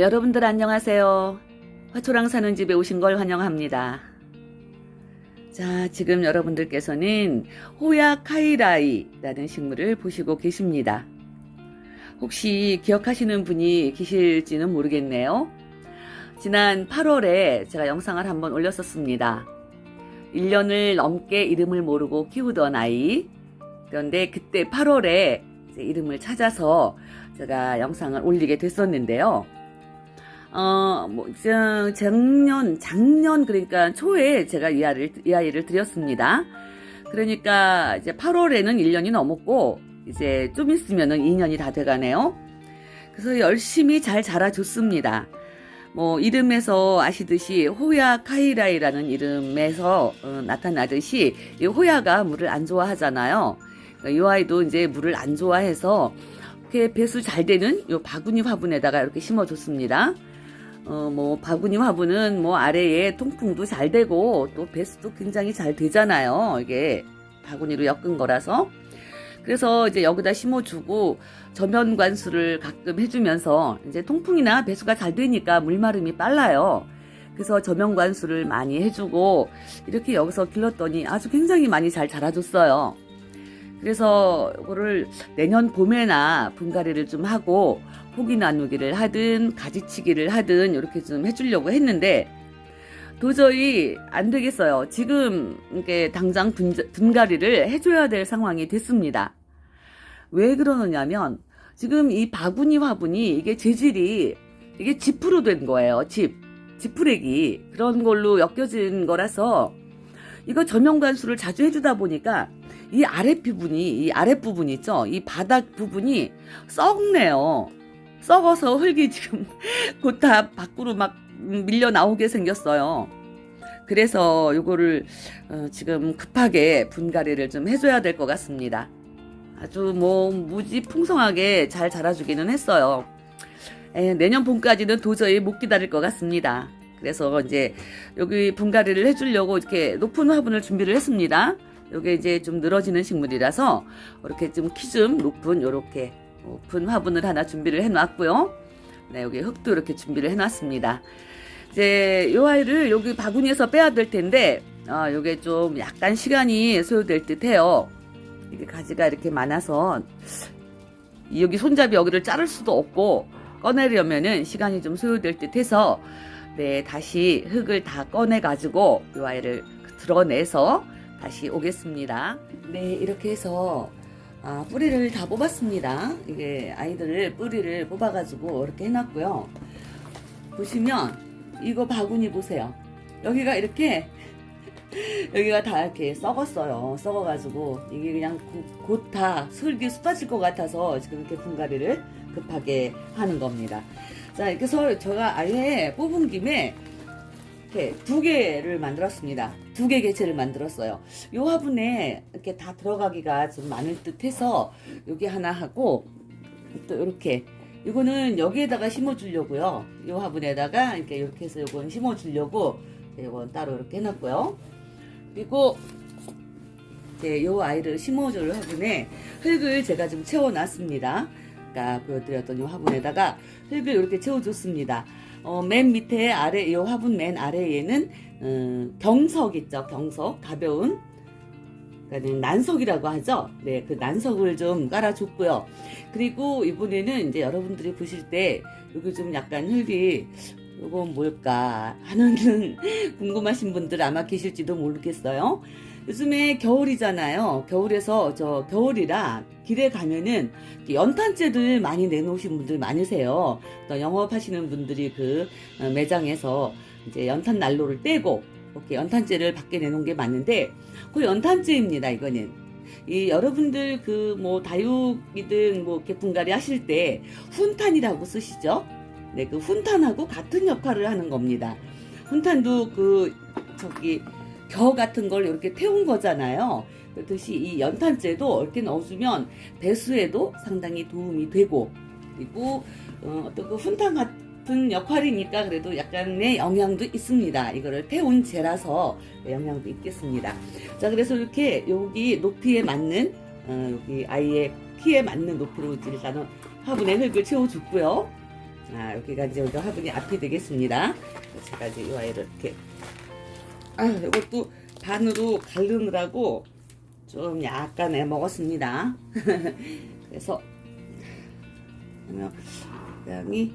여러분들 안녕하세요. 화초랑 사는 집에 오신 걸 환영합니다. 자, 지금 여러분들께서는 호야 카이라이라는 식물을 보시고 계십니다. 혹시 기억하시는 분이 계실지는 모르겠네요. 지난 8월에 제가 영상을 한번 올렸었습니다. 1년을 넘게 이름을 모르고 키우던 아이. 그런데 그때 8월에 이름을 찾아서 제가 영상을 올리게 됐었는데요. 어, 뭐, 저, 작년, 작년, 그러니까 초에 제가 이 아이를, 이 아이를 드렸습니다. 그러니까 이제 8월에는 1년이 넘었고, 이제 좀 있으면은 2년이 다 돼가네요. 그래서 열심히 잘 자라줬습니다. 뭐, 이름에서 아시듯이 호야 카이라이라는 이름에서 어, 나타나듯이 이 호야가 물을 안 좋아하잖아요. 그러니까 이 아이도 이제 물을 안 좋아해서 이렇게 배수 잘 되는 요 바구니 화분에다가 이렇게 심어줬습니다. 어, 뭐, 바구니 화분은 뭐 아래에 통풍도 잘 되고 또 배수도 굉장히 잘 되잖아요. 이게 바구니로 엮은 거라서. 그래서 이제 여기다 심어주고 저면 관수를 가끔 해주면서 이제 통풍이나 배수가 잘 되니까 물마름이 빨라요. 그래서 저면 관수를 많이 해주고 이렇게 여기서 길렀더니 아주 굉장히 많이 잘 자라줬어요. 그래서 이거를 내년 봄에나 분갈이를 좀 하고 포기 나누기를 하든 가지치기를 하든 이렇게 좀 해주려고 했는데 도저히 안 되겠어요. 지금 이게 당장 분, 분갈이를 해줘야 될 상황이 됐습니다. 왜 그러느냐면 지금 이 바구니 화분이 이게 재질이 이게 지프로 된 거예요. 집 지푸레기 그런 걸로 엮여진 거라서 이거 전용 관수를 자주 해주다 보니까 이 아랫 부분이 이 아랫 부분 있죠 이 바닥 부분이 썩네요 썩어서 흙이 지금 곧 다 밖으로 막 밀려 나오게 생겼어요. 그래서 요거를 어, 지금 급하게 분갈이를 좀 해줘야 될 것 같습니다. 아주 뭐 무지 풍성하게 잘 자라주기는 했어요. 에, 내년 봄까지는 도저히 못 기다릴 것 같습니다. 그래서 이제 여기 분갈이를 해주려고 이렇게 높은 화분을 준비를 했습니다. 요게 이제 좀 늘어지는 식물이라서 이렇게 좀 키 좀 높은 요렇게 높은 화분을 하나 준비를 해놨고요. 네, 여기 흙도 이렇게 준비를 해놨습니다. 이제 요 아이를 여기 바구니에서 빼야 될 텐데, 어, 요게 좀 약간 시간이 소요될 듯 해요. 이게 가지가 이렇게 많아서, 여기 손잡이 여기를 자를 수도 없고, 꺼내려면은 시간이 좀 소요될 듯 해서, 네, 다시 흙을 다 꺼내가지고 이 아이를 드러내서 다시 오겠습니다. 네, 이렇게 해서 아, 뿌리를 다 뽑았습니다. 이게 아이들을 뿌리를 뽑아가지고 이렇게 해놨고요. 보시면 이거 바구니 보세요. 여기가 이렇게 여기가 다 이렇게 썩었어요. 썩어가지고 이게 그냥 곧다 슬기 쏟아질 것 같아서 지금 이렇게 분갈이를 급하게 하는 겁니다. 자, 이렇게 해서 제가 아예 뽑은 김에 이렇게 두 개를 만들었습니다. 두 개 개체를 만들었어요. 요 화분에 이렇게 다 들어가기가 좀 많을 듯 해서 여기 하나 하고 또 이렇게 이거는 여기에다가 심어주려고요. 요 화분에다가 이렇게 이렇게 해서 이건 심어주려고 이건 따로 이렇게 해놨고요. 그리고 이제 요 아이를 심어줄 화분에 흙을 제가 좀 채워놨습니다. 아까 보여드렸던 이 화분에다가 흙을 이렇게 채워줬습니다. 어, 맨 밑에 아래 이 화분 맨 아래에는 음, 경석 있죠. 경석 가벼운 그러니까 난석이라고 하죠. 네, 그 난석을 좀 깔아줬고요. 그리고 이번에는 이제 여러분들이 보실 때 여기 좀 약간 흙이 이건 뭘까 하는 궁금하신 분들 아마 계실지도 모르겠어요. 요즘에 겨울이잖아요. 겨울에서 저 겨울이라 길에 가면은 연탄재들 많이 내놓으신 분들 많으세요. 또 영업하시는 분들이 그 어, 매장에서 이제 연탄 난로를 떼고 이렇게 연탄재를 밖에 내놓은 게 많은데 그 연탄재입니다. 이거는 이 여러분들 그 뭐 다육이든 뭐 이렇게 분갈이 하실 때 훈탄이라고 쓰시죠? 네, 그 훈탄하고 같은 역할을 하는 겁니다. 훈탄도 그 저기 겨 같은 걸 이렇게 태운 거잖아요. 그렇듯이 이 연탄재도 이렇게 넣어주면 배수에도 상당히 도움이 되고 그리고 어, 어떤 그 훈탄 같은 역할이니까 그래도 약간의 영향도 있습니다. 이거를 태운 재라서 영향도 있겠습니다. 자 그래서 이렇게 여기 높이에 맞는 어, 여기 아이의 키에 맞는 높이로 일단은 화분에 흙을 채워줬고요. 아, 여기가 이제 화분이 앞이 되겠습니다. 제가 이제 이 아이를 이렇게 아, 이것도 반으로 가르느라고 좀 약간 애 먹었습니다. 그래서 양이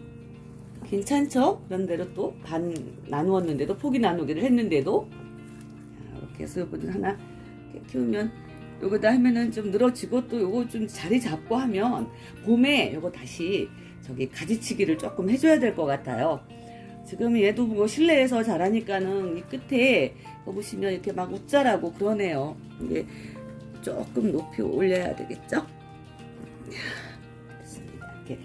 괜찮죠? 그런데도 또반 나누었는데도 포기 나누기를 했는데도 자, 이렇게 해서 요거는 하나 키우면 요거다 하면은 좀 늘어지고 또 요거 좀 자리 잡고 하면 봄에 요거 다시 저기 가지치기를 조금 해줘야 될 것 같아요. 지금 얘도 뭐 실내에서 자라니까는 이 끝에 거 보시면 이렇게 막 웃자라고 그러네요. 이게 조금 높이 올려야 되겠죠? 이렇게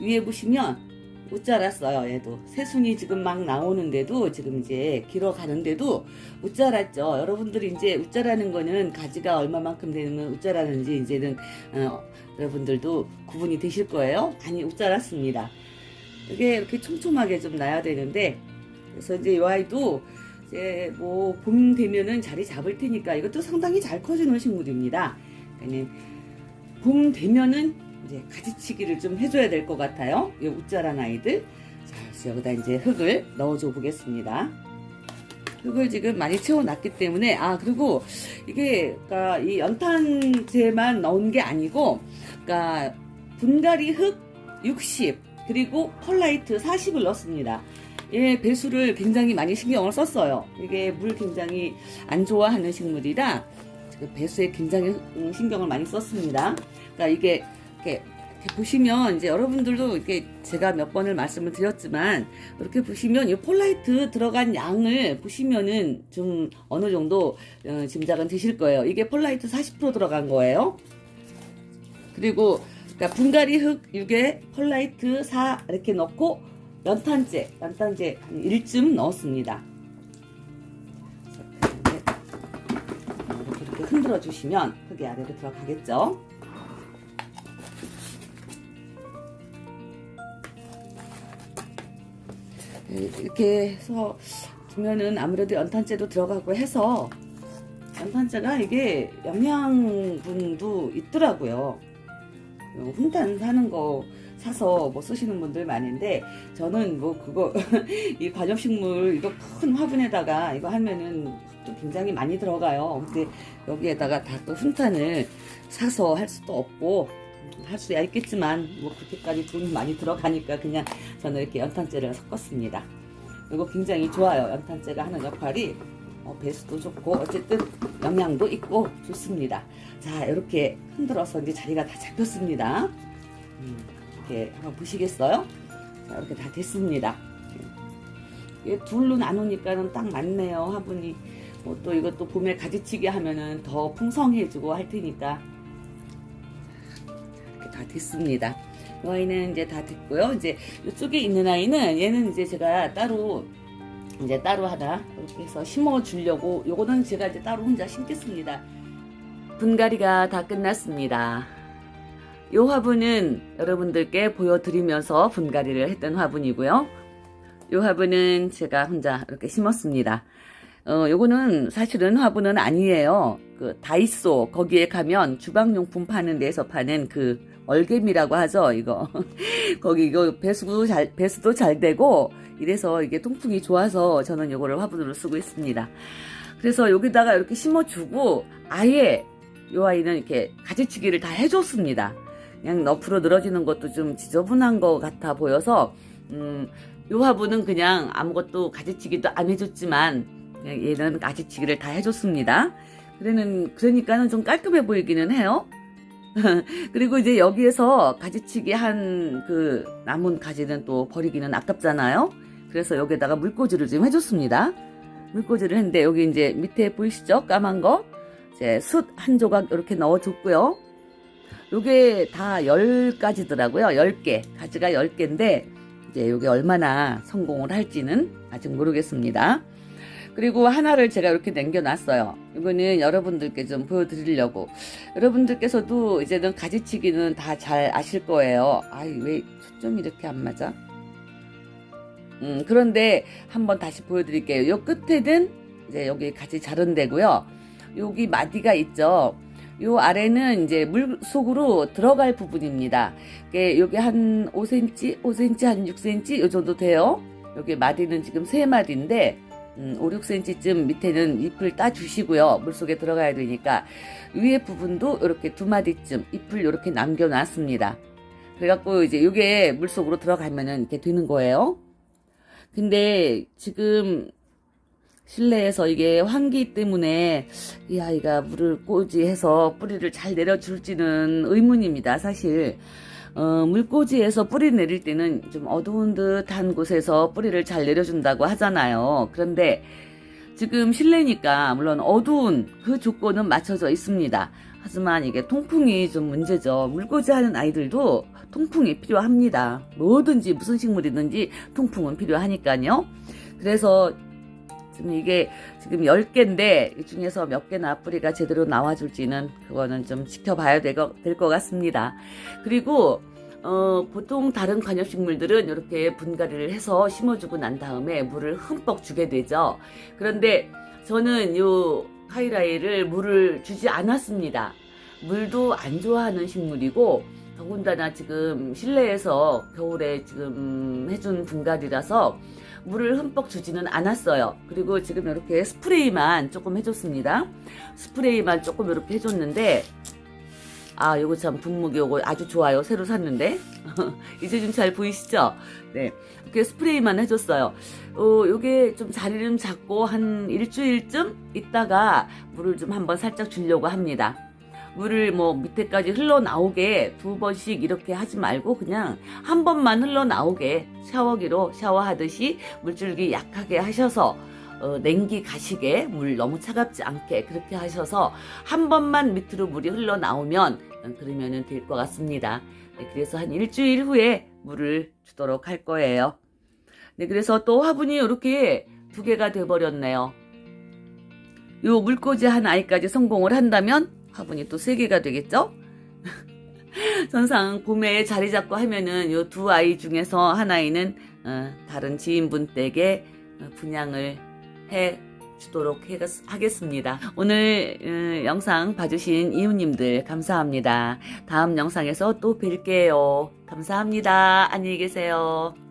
위에 보시면 못 자랐어요. 얘도 새순이 지금 막 나오는데도 지금 이제 길어가는데도 못 자랐죠. 여러분들이 이제 못 자라는 거는 가지가 얼마만큼 되면 못 자라는지 이제는 어, 여러분들도 구분이 되실 거예요. 많이 못 자랐습니다. 이게 이렇게 촘촘하게 좀 나야 되는데 그래서 이제 이 아이도 이제 뭐 봄 되면은 자리 잡을 테니까 이것도 상당히 잘 커지는 식물입니다. 그러니까 봄 되면은 이제 가지치기를 좀 해줘야 될 것 같아요. 이 웃자란 아이들. 자, 그래서 여기다 이제 흙을 넣어줘 보겠습니다. 흙을 지금 많이 채워놨기 때문에 아 그리고 이게 그러니까 이 연탄재만 넣은 게 아니고 그러니까 분갈이 흙 60 그리고 펄라이트 40을 넣었습니다. 예, 배수를 굉장히 많이 신경을 썼어요. 이게 물 굉장히 안 좋아하는 식물이라 그 배수에 굉장히 음, 신경을 많이 썼습니다. 그러니까 이게 이렇게, 이렇게 보시면 이제 여러분들도 이렇게 제가 몇 번을 말씀을 드렸지만 이렇게 보시면 이 폴라이트 들어간 양을 보시면은 좀 어느 정도 어, 짐작은 되실 거예요. 이게 폴라이트 40% 들어간 거예요. 그리고 그러니까 분갈이 흙 6에 펄라이트 4 이렇게 넣고 연탄재, 연탄재 한 1쯤 넣었습니다. 이렇게, 흔들어 주시면 흙이 아래로 들어가겠죠. 이렇게 해서 두면은 아무래도 연탄재도 들어가고 해서 연탄재가 이게 영양분도 있더라고요. 훈단 사는 거 사서 뭐 쓰시는 분들 많은데 저는 뭐 그거 이 관엽식물 이거 큰 화분에다가 이거 하면은 또 굉장히 많이 들어가요. 근데 여기에다가 다 또 훈탄을 사서 할 수도 없고 할 수야 있겠지만 뭐 그렇게까지 돈 많이 들어가니까 그냥 저는 이렇게 연탄재를 섞었습니다. 이거 굉장히 좋아요. 연탄재가 하는 역할이 어, 배수도 좋고 어쨌든 영양도 있고 좋습니다. 자 이렇게 흔들어서 이제 자리가 다 잡혔습니다. 음, 이렇게 한번 보시겠어요? 자 이렇게 다 됐습니다. 이게 둘로 나누니까는 딱 맞네요. 화분이 뭐 또 이것도 봄에 가지치기 하면은 더 풍성해지고 할 테니까 이렇게 다 됐습니다. 이 아이는 이제 다 됐고요. 이제 이쪽에 있는 아이는 얘는 이제 제가 따로 이제 따로 하나 이렇게 해서 심어 주려고 요거는 제가 이제 따로 혼자 심겠습니다. 분갈이가 다 끝났습니다. 요 화분은 여러분들께 보여드리면서 분갈이를 했던 화분이고요. 요 화분은 제가 혼자 이렇게 심었습니다. 어, 요거는 사실은 화분은 아니에요. 그 다이소 거기에 가면 주방용품 파는 데서 파는 그 얼개미라고 하죠. 이거 거기 이거 배수도 잘 배수도 잘 되고 이래서 이게 통풍이 좋아서 저는 요거를 화분으로 쓰고 있습니다. 그래서 여기다가 이렇게 심어주고 아예 요 아이는 이렇게 가지치기를 다 해줬습니다. 그냥 너프로 늘어지는 것도 좀 지저분한 것 같아 보여서 음, 요 화분은 그냥 아무것도 가지치기도 안 해줬지만 얘는 가지치기를 다 해줬습니다. 그러니까는 좀 깔끔해 보이기는 해요. 그리고 이제 여기에서 가지치기 한 그 남은 가지는 또 버리기는 아깝잖아요. 그래서 여기에다가 물꽂이를 좀 해줬습니다. 물꽂이를 했는데 여기 이제 밑에 보이시죠? 까만 거. 이제 숯 한 조각 이렇게 넣어줬고요. 요게 다 10가지더라고요. 10개. 가지가 10개인데 이제 요게 얼마나 성공을 할지는 아직 모르겠습니다. 그리고 하나를 제가 이렇게 남겨놨어요. 이거는 여러분들께 좀 보여드리려고. 여러분들께서도 이제는 가지치기는 다 잘 아실 거예요. 아이, 왜 초점이 이렇게 안 맞아? 음, 그런데 한번 다시 보여드릴게요. 요 끝에는 이제 여기 같이 자른 데고요. 여기 마디가 있죠. 요 아래는 이제 물 속으로 들어갈 부분입니다. 여기 한 5cm, 5cm, 한 6cm 요 정도 돼요. 여기 마디는 지금 3마디인데 음, 5, 6cm쯤 밑에는 잎을 따 주시고요. 물 속에 들어가야 되니까 위에 부분도 이렇게 두 마디쯤 잎을 이렇게 남겨 놨습니다. 그래갖고 이제 이게 물 속으로 들어가면은 이렇게 되는 거예요. 근데 지금 실내에서 이게 환기 때문에 이 아이가 물을 꼬지 해서 뿌리를 잘 내려줄지는 의문입니다. 사실 어, 물꽂이에서 뿌리 내릴 때는 좀 어두운 듯한 곳에서 뿌리를 잘 내려준다고 하잖아요. 그런데 지금 실내니까 물론 어두운 그 조건은 맞춰져 있습니다. 하지만 이게 통풍이 좀 문제죠. 물꽂이 하는 아이들도 통풍이 필요합니다. 뭐든지 무슨 식물이든지 통풍은 필요하니까요. 그래서 지금 이게 지금 10개인데 이 중에서 몇 개나 뿌리가 제대로 나와줄지는 그거는 좀 지켜봐야 될 것 같습니다. 그리고 어, 보통 다른 관엽식물들은 이렇게 분갈이를 해서 심어주고 난 다음에 물을 흠뻑 주게 되죠. 그런데 저는 요 카이라이를 물을 주지 않았습니다. 물도 안 좋아하는 식물이고 더군다나 지금 실내에서 겨울에 지금 해준 분갈이라서 물을 흠뻑 주지는 않았어요. 그리고 지금 이렇게 스프레이만 조금 해줬습니다. 스프레이만 조금 이렇게 해줬는데 아, 요거 참 분무기 요거 아주 좋아요. 새로 샀는데. 이제 좀 잘 보이시죠? 네. 이렇게 스프레이만 해줬어요. 어, 요게 좀 자리를 좀 잡고 한 일주일쯤 있다가 물을 좀 한번 살짝 주려고 합니다. 물을 뭐 밑에까지 흘러나오게 두 번씩 이렇게 하지 말고 그냥 한 번만 흘러나오게 샤워기로 샤워하듯이 물줄기 약하게 하셔서 어, 냉기 가시게 물 너무 차갑지 않게 그렇게 하셔서 한 번만 밑으로 물이 흘러나오면 음, 그러면은 될 것 같습니다. 네, 그래서 한 일주일 후에 물을 주도록 할 거예요. 네, 그래서 또 화분이 이렇게 두 개가 돼버렸네요. 요 물꽂이 한 아이까지 성공을 한다면 화분이 또세 개가 되겠죠? 전상 봄에 자리 잡고 하면은 요 두 아이 중에서 한 아이는 어, 다른 지인분 댁에 어, 분양을 해 주도록 하겠습니다. 오늘 어, 영상 봐주신 이웃님들 감사합니다. 다음 영상에서 또 뵐게요. 감사합니다. 안녕히 계세요.